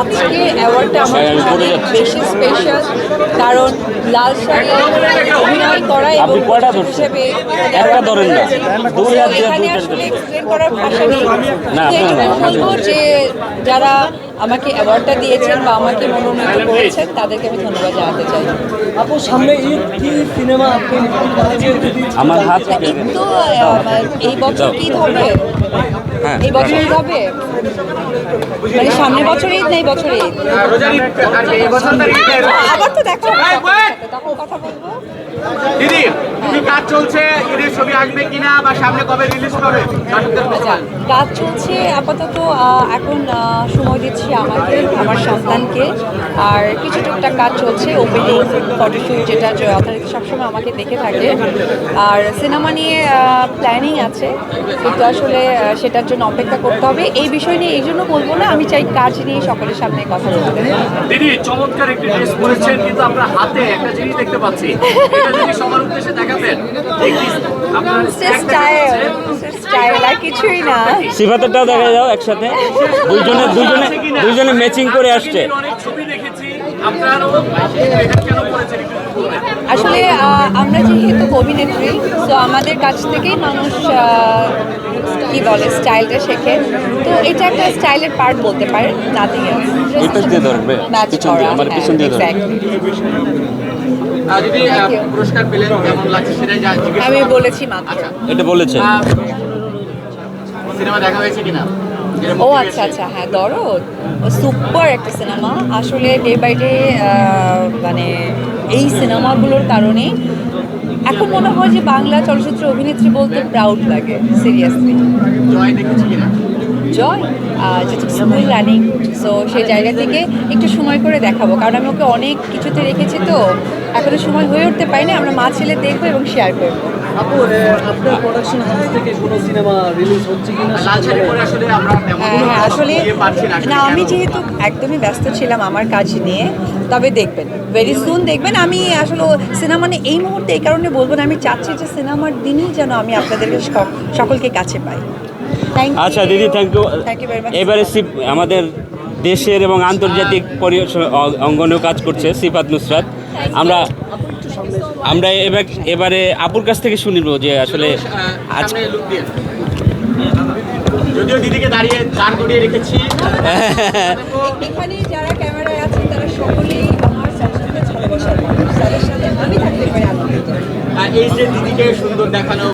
আজকে অ্যাওয়ার্ডটা আমার জন্য অনেক বেশি স্পেশাল কারণ লাল শাড়ি অভিনয় করা এবং হিসেবে একটা ধরেন না। এখানে আসলে এক্সপ্লেন করার ভাষা নেই। বলব যে যারা আমাকে অ্যাওয়ার্ডটা দিয়েছেন বা আমাকে মনোনীত করেছেন তাদেরকে আমি ধন্যবাদ জানাতে চাই। আপু সামনে ঈদ কি সিনেমা আপনি আমার হাত তা এই বছর কি হবে হ্যাঁ এই বছর ঈদ হবে? মানে সামনে বছর ঈদ না এই বছর ঈদ আবার তো দেখা হবে। সকলের সাথে, তখন কথা বলব। দিদি কি কাজ চলছে? ঈদের ছবি আসবে কিনা বা সামনে কবে রিলিজ করবে আচ্ছা কাজ চলছে আপাতত এখন সময় দিচ্ছি আমাকে আমার সন্তানকে। আর কিছু টুকটাক কাজ চলছে ওপেনিং ফটোশ্যুট যেটা যথারীতি সবসময় আমাকে দেখে থাকে আর সিনেমা নিয়ে প্ল্যানিং আছে। কিন্তু আসলে সেটার জন্য অপেক্ষা করতে হবে। এই বিষয় নিয়ে এই জন্য বলব না আমি চাই কাজ নিয়ে সকলের সামনে কথা বলতে। দিদি চমৎকার একটি ড্রেস পরেছেন কিন্তু আপনার হাতে একটা জিনিস দেখতে পাচ্ছি। এটা যদি সবার উদ্দেশ্যে দেখাবেন আপনার স্টাইল স্টাইল আর কিছুই না। সিফাতেরটাও দেখা যাও একসাথে। দুইজনে দুইজনে দুইজনে ম্যাচিং করে আসছে। অনেক ছবি আসলে আমরা যেহেতু অভিনেত্রী তো আমাদের কাছ থেকেই মানুষ কি বলে স্টাইলটা শেখে। তো এটা একটা স্টাইলের পার্ট বলতে পারে নাথিং পাশ দিয়ে ধরবে পিছন দিয়ে আমার পিছন দিয়ে ধরবে। যদি আহ, Thank you. পুরস্কার পেলেন কেমন লাগছে সেটাই জিজ্ঞেস আমি বলেছি মাত্র। আচ্ছা। এটা বলেছে সিনেমা দেখা হয়েছে কিনা? ও আচ্ছা আচ্ছা হ্যাঁ দরদ। সুপার একটা সিনেমা। আসলে ডে বাই ডে মানে এই সিনেমাগুলোর কারণে এখন মনে হয় যে বাংলা চলচ্চিত্র অভিনেত্রী বলতে প্রাউড লাগে সিরিয়াসলি জয় দেখেছি কিনা? জয়? যেহেতু স্কুল রানিং সো সেই জায়গা থেকে একটু সময় করে দেখাবো। কারণ আমি ওকে অনেক কিছুতে রেখেছি তো এখনও সময় হয়ে উঠতে পারিনি। আমরা মা ছেলে দেখব এবং শেয়ার করব। আপু আপনার প্রোডাকশন হাউস থেকে কোনো সিনেমা রিলিজ হচ্ছে কিনা আসলে আমরা তেমন হ্যাঁ হ্যাঁ আসলে না আমি যেহেতু একদমই ব্যস্ত ছিলাম আমার কাজ নিয়ে তবে দেখবেন ভেরি সুন দেখবেন আমি আসলে সিনেমা নিয়ে এই মুহূর্তে এই কারণে বলব না আমি চাচ্ছি যে সিনেমার দিনই যেন আমি আপনাদেরকে সক- সকলকে কাছে পাই। আচ্ছা দিদি থ্যাংক ইউ এবারে আমাদের দেশের এবং আন্তর্জাতিক পরি- অঙ্গনেও কাজ করছে সিফাত নুসরাত। আমরা আমরা এবার এবারে আপুর কাছ থেকে শুনিব যে আসলে আজকে। যদিও দিদিকে দাঁড়িয়ে দাঁড় করিয়ে রেখেছি এখানে যারা ক্যামেরায় আছেন তারা সকলেই আমার সবসময় ভালোবাসার মানুষ তাদের সাথে আমি থাকতে পারি এই যে দিদিকে সুন্দর দেখানো